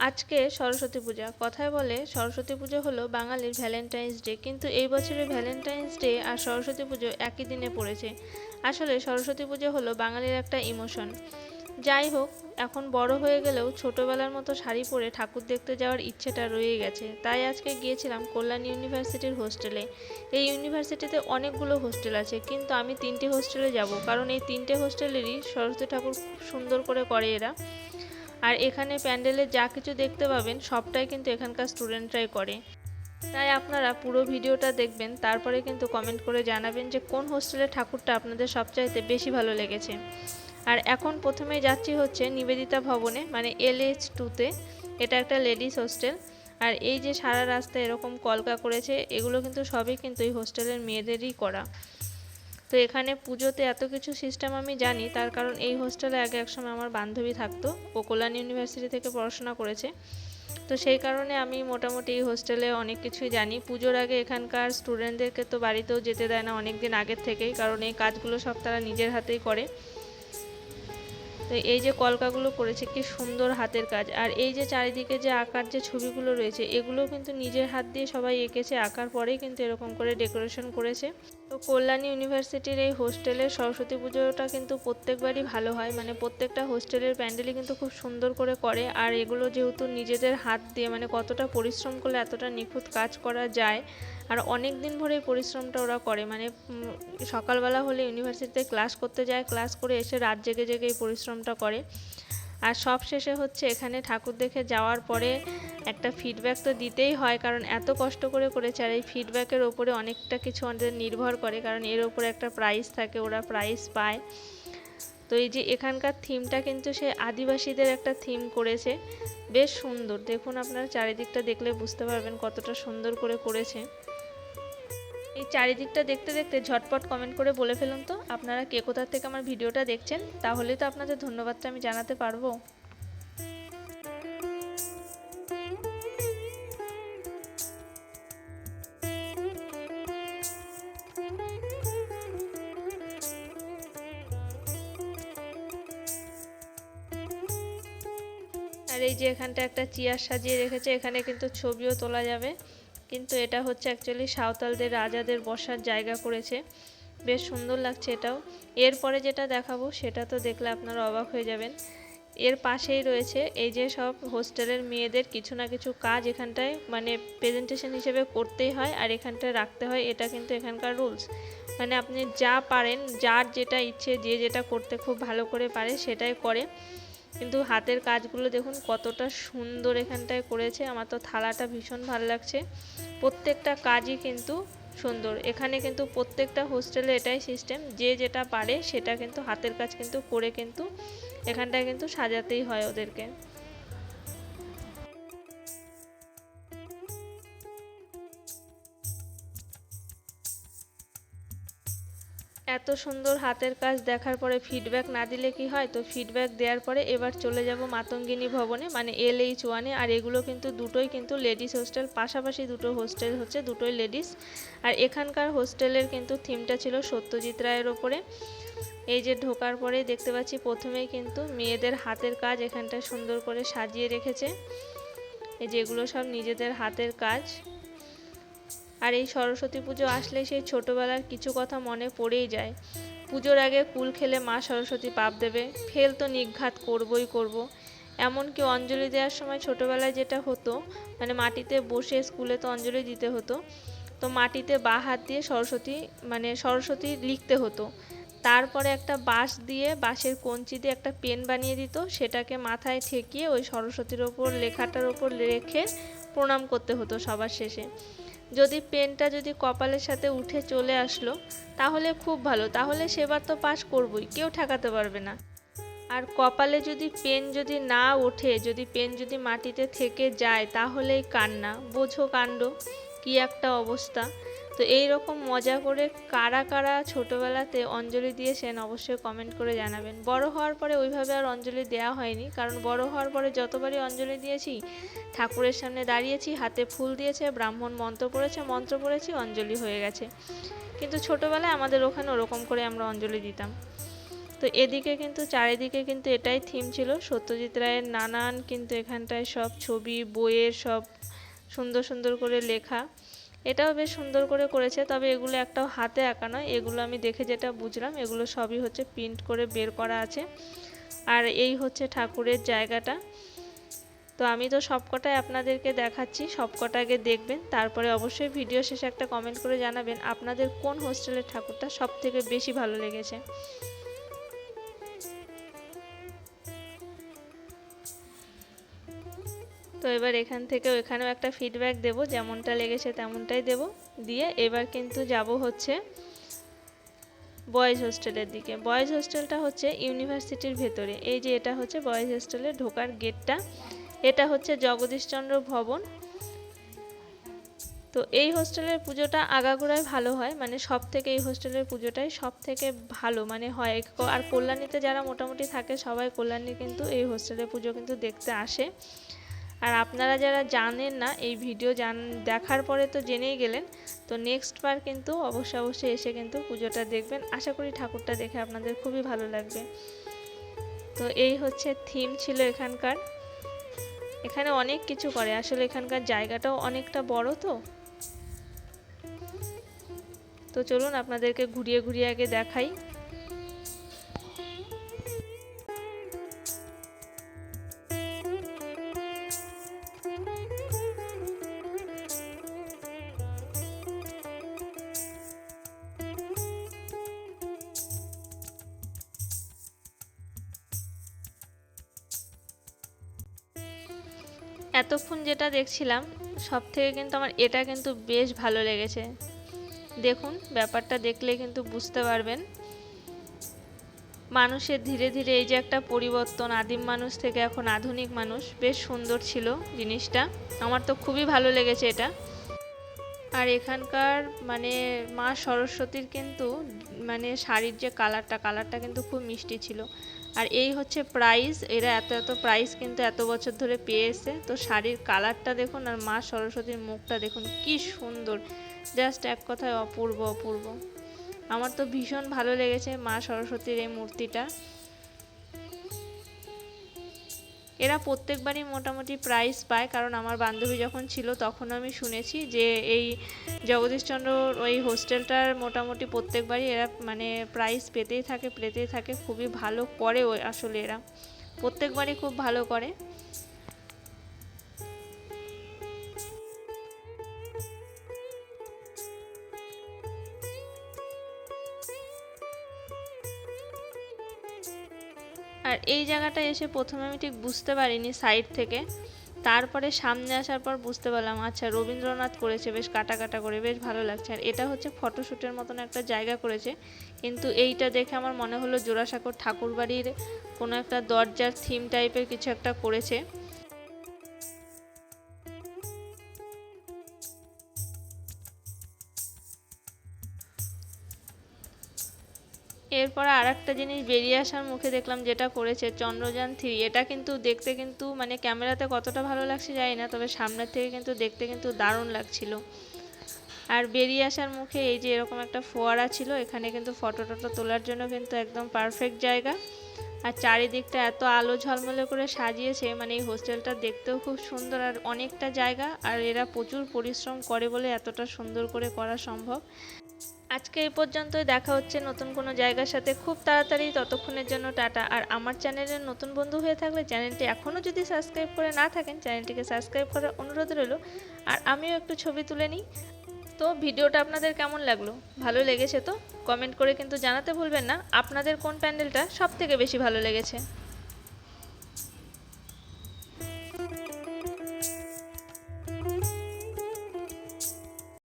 আজকে সরস্বতী পূজা। কথায় বলে সরস্বতী পুজো হলো বাঙালির ভ্যালেন্টাইন্স ডে কিন্তু এই বছরের ভ্যালেন্টাইন্স ডে আর সরস্বতী পুজো একই দিনে পড়েছে। আসলে সরস্বতী পুজো হলো বাঙালির একটা ইমোশন যাই হোক, এখন বড় হয়ে গেলেও ছোটবেলার মতো শাড়ি পরে ঠাকুর দেখতে যাওয়ার ইচ্ছেটা রয়ে গেছে। তাই আজকে গিয়েছিলাম কল্যাণ ইউনিভার্সিটির হোস্টেলে। এই ইউনিভার্সিটিতে অনেকগুলো হোস্টেল আছে, কিন্তু আমি তিনটে হোস্টেলে যাব। কারণ এই তিনটে হোস্টেলেরই সরস্বতী ঠাকুর খুব সুন্দর করে করে এরা। আর এখানে প্যান্ডেলে যা কিছু দেখতে পাবেন, সবটাই কিন্তু এখানকার স্টুডেন্টরাই করে। তাই আপনারা পুরো ভিডিওটা দেখবেন, তারপরে কিন্তু কমেন্ট করে জানাবেন যে কোন হোস্টেলের ঠাকুরটা আপনাদের সবচাইতে বেশি ভালো লেগেছে। আর এখন প্রথমে যাচ্ছি হচ্ছে নিবেদিতা ভবনে মানে এল এইচ টুতে। এটা একটা লেডিস হোস্টেল। আর এই যে সারা রাস্তা এরকম কলকা করেছে, এগুলো কিন্তু সবই কিন্তু এই হোস্টেলের মেয়েদেরই করা। তো এখানে পুজোতে এত কিছু সিস্টেম আমি জানি, তার কারণ এই হোস্টেলে আগে একসময় আমার বান্ধবী থাকতো, ও কল্যাণ ইউনিভার্সিটি থেকে পড়াশোনা করেছে। তো সেই কারণে আমি মোটামুটি এই হোস্টেলে অনেক কিছুই জানি। পুজোর আগে এখানকার স্টুডেন্টদেরকে তো বাড়িতেও যেতে দেয় না অনেক দিন আগের থেকেই, কারণ এই কাজগুলো সব তারা নিজের হাতেই করে। তো এই যে কলকাগুলো করেছে, কি সুন্দর হাতের কাজ। আর এই যে চারিদিকে যে আঁকার যে ছবিগুলো রয়েছে, এগুলো কিন্তু নিজের হাত দিয়ে সবাই এঁকেছে, আঁকার পরেই কিন্তু এরকম করে ডেকোরেশন করেছে। তো কল্যাণী ইউনিভার্সিটির এই হোস্টেলের সরস্বতী পুজোটা কিন্তু প্রত্যেকবারই ভালো হয়। মানে প্রত্যেকটা হোস্টেলের প্যান্ডেলই কিন্তু খুব সুন্দর করে করে। আর এগুলো যেহেতু নিজেদের হাত দিয়ে মানে কতটা পরিশ্রম করলে এতটা নিখুঁত কাজ করা যায়, আর অনেক দিন ধরে পরিশ্রমটা ওরা করে। মানে সকালবেলা হলে ইউনিভার্সিটিতে ক্লাস করতে যায়, ক্লাস করে এসে রাত জেগে জেগে এই পরিশ্রমটা করে। আর সব শেষে হচ্ছে এখানে ঠাকুর দেখে যাওয়ার পরে একটা ফিডব্যাক তো দিতেই হয়, কারণ এত কষ্ট করে করেছে আর এই ফিডব্যাকের ওপরে অনেকটা কিছু আমাদের নির্ভর করে, কারণ এর ওপরে একটা প্রাইজ থাকে, ওরা প্রাইজ পায়। তো এই যে এখানকার থিমটা কিন্তু সে আদিবাসীদের একটা থিম করেছে। বেশ সুন্দর, দেখুন আপনারা চারিদিকটা দেখলে বুঝতে পারবেন কতটা সুন্দর করে করেছে। এই চারিদিকটা দেখতে দেখতে ঝটপট কমেন্ট করে বলে ফেলুন তো, আপনারা কে কোথা থেকে আমার ভিডিওটা দেখছেন? তাহলে তো আপনাদের ধন্যবাদটা আমি জানাতে পারব। আর এই যে এখানটা একটা চেয়ার সাজিয়ে রেখেছে, এখানে কিন্তু ছবিও তোলা যাবে। কিন্তু এটা হচ্ছে অ্যাকচুয়ালি সাঁওতালদের রাজাদের বসার জায়গা করেছে। বেশ সুন্দর লাগছে এটাও। এরপরে যেটা দেখাবো, সেটা তো দেখলে আপনারা অবাক হয়ে যাবেন। এর পাশেই রয়েছে এই যে সব হোস্টেলের মেয়েদের কিছু না কিছু কাজ এখানটায় মানে প্রেজেন্টেশন হিসেবে করতেই হয় আর এখানটায় রাখতে হয়। এটা কিন্তু এখানকার রুলস মানে আপনি যা পারেন, যার যেটা ইচ্ছে, যে যেটা করতে খুব ভালো করে পারে সেটাই করে। কিন্তু হাতের কাজগুলো দেখুন কতটা সুন্দর এখানটায় করেছে। আমার তো থালাটা ভীষণ ভালো লাগছে। প্রত্যেকটা কাজই কিন্তু সুন্দর। এখানে কিন্তু প্রত্যেকটা হোস্টেলে এটাই সিস্টেম যে যেটা পারে সেটা কিন্তু হাতের কাজ কিন্তু করে কিন্তু এখানটায় কিন্তু সাজাতেই হয় ওদেরকে। এত সুন্দর হাতের কাজ দেখার পরে ফিডব্যাক না দিলে কি হয়? তো ফিডব্যাক দেওয়ার পরে এবার চলে যাব মাতঙ্গিনী ভবনে মানে এল এইচ ওয়ানে। আর এগুলো কিন্তু দুটোই কিন্তু লেডিস হোস্টেল পাশাপাশি দুটো হোস্টেল হচ্ছে, দুটোই লেডিস আর এখানকার হোস্টেলের কিন্তু থিমটা ছিল সত্যজিৎ রায়ের ওপরে। এই যে ঢোকার পরেই দেখতে পাচ্ছি, প্রথমেই কিন্তু মেয়েদের হাতের কাজ এখানটায় সুন্দর করে সাজিয়ে রেখেছে। এই যেগুলো সব নিজেদের হাতের কাজ। আর এই সরস্বতী পুজো আসলে সেই ছোটোবেলার কিছু কথা মনে পড়েই যায়। পুজোর আগে কুল খেলে মা সরস্বতী পাপ দেবে, ফেল তো নিঘাত করবই করব। এমনকি অঞ্জলি দেওয়ার সময় ছোটোবেলায় যেটা হতো মানে মাটিতে বসে স্কুলে তো অঞ্জলি দিতে হতো, তো মাটিতে বা হাত দিয়ে সরস্বতী মানে সরস্বতী লিখতে হতো। তারপরে একটা বাঁশ দিয়ে বাঁশের কঞ্চি দিয়ে একটা পেন বানিয়ে দিত, সেটাকে মাথায় ঠেকিয়ে ওই সরস্বতীর ওপর লেখাটার ওপর রেখে প্রণাম করতে হতো সবার শেষে। যদি পেনটা যদি কপালের সাথে উঠে চলে আসলো, তাহলে খুব ভালো। তাহলে সেবার তো পাস করবই, কেউ ঠেকাতে পারবে না। আর কপালে যদি পেন যদি না ওঠে, যদি পেন যদি মাটিতে থেকে যায়, তাহলেই কান্না। বোঝো কাণ্ড, কী একটা অবস্থা। তো এই রকম মজা করে কারা কারা ছোটোবেলাতে অঞ্জলি দিয়েছেন অবশ্যই কমেন্ট করে জানাবেন। বড় হওয়ার পরে ওইভাবে আর অঞ্জলি দেওয়া হয়নি, কারণ বড় হওয়ার পরে যতবারই অঞ্জলি দিয়েছি, ঠাকুরের সামনে দাঁড়িয়েছি, হাতে ফুল দিয়েছে, ব্রাহ্মণ মন্ত্র পড়েছে, মন্ত্র পড়েছি, অঞ্জলি হয়ে গেছে। কিন্তু ছোটোবেলায় আমাদের ওখানে ওরকম করে আমরা অঞ্জলি দিতাম। তো এদিকে কিন্তু, চারিদিকে কিন্তু এটাই থিম ছিল, সত্যজিৎ রায়ের নানান কিন্তু এখানটায় সব ছবি, বইয়ের সব সুন্দর সুন্দর করে লেখা। এটাও বেশ সুন্দর করে করেছে, তবে এগুলো একটাও হাতে আঁকা নয়। এগুলো আমি দেখে যেটা বুঝলাম, এগুলো সবই হচ্ছে প্রিন্ট করে বের করা আছে। আর এই হচ্ছে ঠাকুরের জায়গাটা। তো আমি তো সবকটাই আপনাদেরকে দেখাচ্ছি, সবকটা আগে দেখবেন, তারপরে অবশ্যই ভিডিও শেষে একটা কমেন্ট করে জানাবেন, আপনাদের কোন হোস্টেলের ঠাকুরটা সব থেকে বেশি ভালো লেগেছে? তো এবার এখান থেকে এখানেও একটা ফিডব্যাক দেব, যেমনটা লেগেছে তেমনটাই দেব। দিয়ে এবার কিন্তু যাব হচ্ছে বয়েজ হোস্টেলের দিকে। বয়েজ হোস্টেলটা হচ্ছে ইউনিভার্সিটির ভেতরে। এই যে এটা হচ্ছে বয়েজ হোস্টেলে ঢোকার গেটটা এটা হচ্ছে জগদীশচন্দ্র ভবন। তো এই হোস্টেলের পুজোটা আগাগোড়ায় ভালো হয়। মানে সব থেকে এই হোস্টেলের পুজোটাই সব থেকে ভালো। মানে হয় আর কল্যাণীতে যারা মোটামুটি থাকে সবাই কল্যাণী কিন্তু এই হোস্টেলের পুজো কিন্তু দেখতে আসে। আর আপনারা যারা জানেন না, এই ভিডিও জান, দেখার পরে তো জেনেই গেলেন, তো নেক্সট বার কিন্তু অবশ্যই অবশ্যই এসে কিন্তু পুজোটা দেখবেন। আশা করি ঠাকুরটা দেখে আপনাদের খুবই ভালো লাগবে। তো এই হচ্ছে থিম ছিল এখানকার। এখানে অনেক কিছু করে, আসলে এখানকার জায়গাটাও অনেকটা বড় তো। তো চলুন, আপনাদেরকে ঘুরিয়ে ঘুরিয়ে আগে দেখাই। এতক্ষণ যেটা দেখছিলাম সব থেকে কিন্তু আমার এটা কিন্তু বেশ ভালো লেগেছে। দেখুন, ব্যাপারটা দেখলে কিন্তু বুঝতে পারবেন। মানুষের ধীরে ধীরে এই যে একটা পরিবর্তন, আদিম মানুষ থেকে এখন আধুনিক মানুষ, বেশ সুন্দর ছিল জিনিসটা। আমার তো খুবই ভালো লেগেছে এটা। আর এখানকার মানে মা সরস্বতীর কিন্তু মানে শাড়ির যে কালারটা কালারটা কিন্তু খুব মিষ্টি ছিল। আর এই হচ্ছে প্রাইস এরা এত এত প্রাইস কিন্তু এত বছর ধরে পেয়েছে। তো শাড়ির কালারটা দেখুন আর মা সরস্বতীর মুখটা দেখুন, কি সুন্দর। জাস্ট এক কথায় অপূর্ব অপূর্ব। আমার তো ভীষণ ভালো লেগেছে মা সরস্বতীর এই মূর্তিটা। এরা প্রত্যেকবারই মোটামুটি প্রাইজ পায়, কারণ আমার বান্ধবী যখন ছিল তখন আমি শুনেছি যে এই জগদীশচন্দ্র ওই হোস্টেলটার মোটামুটি প্রত্যেকবারই এরা মানে প্রাইজ পেতেই থাকে পেতেই থাকে। খুবই ভালো করে আসলে এরা। প্রত্যেকবারই খুব ভালো করে। আর এই জায়গাটা এসে প্রথমে আমি ঠিক বুঝতে পারিনি সাইড থেকে। তারপরে সামনে আসার পর বুঝতে পারলাম আচ্ছা রবীন্দ্রনাথ করেছে, বেশ কাটা কাটা করে, বেশ ভালো লাগছে। আর এটা হচ্ছে ফটোশ্যুটের মতন একটা জায়গা করেছে। কিন্তু এইটা দেখে আমার মনে হলো জোড়াসাঁকোর ঠাকুরবাড়ির কোনো একটা দরজার থিম টাইপের কিছু একটা করেছে। এরপর আর একটা জিনিস বেরিয়ে আসার মুখে দেখলাম যেটা করেছে চন্দ্রযান থ্রি। এটা কিন্তু দেখতে কিন্তু মানে ক্যামেরাতে কতটা ভালো লাগছে জানি না, তবে সামনের থেকে কিন্তু দেখতে কিন্তু দারুণ লাগছিল। আর বেরিয়ে আসার মুখে এই যে এরকম একটা ফোয়ারা ছিল, এখানে কিন্তু ফটো টটো তোলার জন্য কিন্তু একদম পারফেক্ট জায়গা। আর চারিদিকটা এত আলো ঝলমলে করে সাজিয়েছে মানে এই হোস্টেলটা দেখতেও খুব সুন্দর আর অনেকটা জায়গা। আর এরা প্রচুর পরিশ্রম করে বলে এতটা সুন্দর করে করা সম্ভব। আজকে এই পর্যন্তই, দেখা হচ্ছে নতুন কোনো জায়গার সাথে। খুব তাড়াতাড়ি, ততক্ষণের জন্য টাটা। আর আমার চ্যানেলের নতুন বন্ধু হয়ে থাকলে চ্যানেলটি এখনও যদি সাবস্ক্রাইব করে না থাকেন, চ্যানেলটিকে সাবস্ক্রাইব করার অনুরোধ রইল। আর আমিও একটু ছবি তুলে নিই। তো ভিডিওটা আপনাদের কেমন লাগল? ভালো লেগেছে তো? কমেন্ট করে কিন্তু জানাতে ভুলবেন না। আপনাদের কোন প্যান্ডেলটা সব থেকে বেশি ভালো লেগেছে?